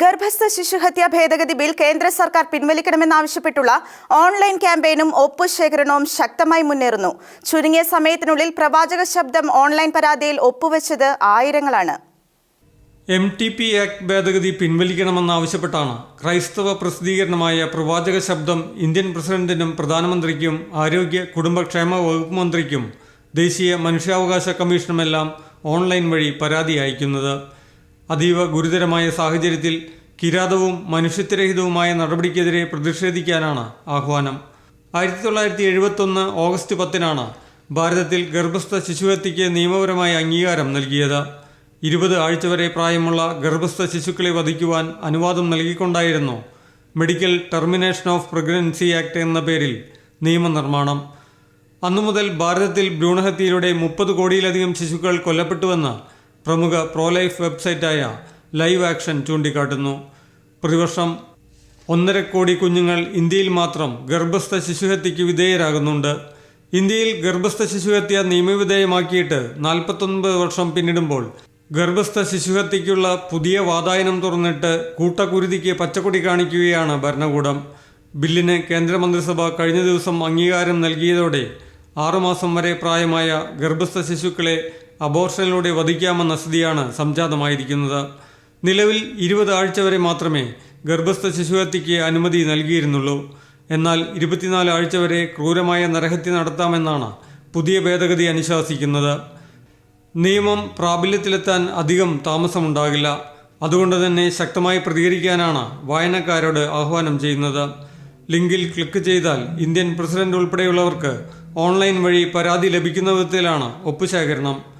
ഗർഭസ്ഥ ശിശുഹത്യാ ഭേദഗതി ബിൽ കേന്ദ്ര സർക്കാർ പിൻവലിക്കണമെന്നാവശ്യപ്പെട്ടുള്ള ഓൺലൈൻ ക്യാമ്പയിനും ഒപ്പുശേഖരണവും ശക്തമായി മുന്നേറുന്നു. ചുരുങ്ങിയ സമയത്തിനുള്ളിൽ പ്രവാചക ശബ്ദം ഓൺലൈൻ പരാതിയിൽ ഒപ്പുവെച്ചത് ആയിരങ്ങളാണ്. എം ടി പി ആക്ട് ഭേദഗതി പിൻവലിക്കണമെന്നാവശ്യപ്പെട്ടാണ് ക്രൈസ്തവ പ്രസിദ്ധീകരണമായ പ്രവാചക ശബ്ദം ഇന്ത്യൻ പ്രസിഡന്റിനും പ്രധാനമന്ത്രിക്കും ആരോഗ്യ കുടുംബക്ഷേമ വകുപ്പ് മന്ത്രിക്കും ദേശീയ മനുഷ്യാവകാശ കമ്മീഷനുമെല്ലാം ഓൺലൈൻ വഴി പരാതി അയക്കുന്നത്. അതീവ ഗുരുതരമായ സാഹചര്യത്തിൽ കിരാതവും മനുഷ്യത്വരഹിതവുമായ നടപടിക്കെതിരെ പ്രതിഷേധിക്കാനാണ് ആഹ്വാനം. ആയിരത്തി തൊള്ളായിരത്തി എഴുപത്തൊന്ന് ഓഗസ്റ്റ് പത്തിനാണ് ഭാരതത്തിൽ ഗർഭസ്ഥ ശിശുഹത്യയ്ക്ക് നിയമപരമായ അംഗീകാരം നൽകിയത്. ഇരുപത് ആഴ്ച വരെ പ്രായമുള്ള ഗർഭസ്ഥ ശിശുക്കളെ വധിക്കുവാൻ അനുവാദം നൽകിക്കൊണ്ടായിരുന്നു medical termination of pregnancy act എന്ന പേരിൽ നിയമനിർമ്മാണം. അന്നുമുതൽ ഭാരതത്തിൽ ഭ്രൂണഹത്യയിലൂടെ മുപ്പത് കോടിയിലധികം ശിശുക്കൾ കൊല്ലപ്പെട്ടുവെന്ന് പ്രമുഖ പ്രോലൈഫ് വെബ്സൈറ്റായ ലൈവ് ആക്ഷൻ ചൂണ്ടിക്കാട്ടുന്നു. പ്രതിവർഷം ഒന്നര കോടി കുഞ്ഞുങ്ങൾ ഇന്ത്യയിൽ മാത്രം ഗർഭസ്ഥ ശിശുഹത്യയ്ക്ക് വിധേയരാകുന്നുണ്ട്. ഇന്ത്യയിൽ ഗർഭസ്ഥ ശിശുഹത്യ നിയമവിധേയമാക്കിയിട്ട് നാൽപ്പത്തൊൻപത് വർഷം പിന്നിടുമ്പോൾ ഗർഭസ്ഥ ശിശുഹത്യയ്ക്കുള്ള പുതിയ വാതായനം തുറന്നിട്ട് കൂട്ടക്കുരുതിക്ക് പച്ചക്കൊടി കാണിക്കുകയാണ് ഭരണകൂടം. ബില്ലിന് കേന്ദ്രമന്ത്രിസഭ കഴിഞ്ഞ ദിവസം അംഗീകാരം നൽകിയതോടെ ആറുമാസം വരെ പ്രായമായ ഗർഭസ്ഥ ശിശുക്കളെ അബോർഷനിലൂടെ വധിക്കാമെന്ന സ്ഥിതിയാണ് സംജാതമായിരിക്കുന്നത്. നിലവിൽ ഇരുപത് ആഴ്ച വരെ മാത്രമേ ഗർഭസ്ഥ ശിശുഹത്യയ്ക്ക് അനുമതി നൽകിയിരുന്നുള്ളൂ. എന്നാൽ ഇരുപത്തിനാല് ആഴ്ച വരെ ക്രൂരമായ നരഹത്യ നടത്താമെന്നാണ് പുതിയ ഭേദഗതി അനുശാസിക്കുന്നത്. നിയമം പ്രാബല്യത്തിലെത്താൻ അധികം താമസമുണ്ടാകില്ല. അതുകൊണ്ട് തന്നെ ശക്തമായി പ്രതികരിക്കാനാണ് വായനക്കാരോട് ആഹ്വാനം ചെയ്യുന്നത്. ലിങ്കിൽ ക്ലിക്ക് ചെയ്താൽ ഇന്ത്യൻ പ്രസിഡന്റ് ഉൾപ്പെടെയുള്ളവർക്ക് ഓൺലൈൻ വഴി പരാതി ലഭിക്കുന്ന വിധത്തിലാണ് ഒപ്പുശേഖരണം.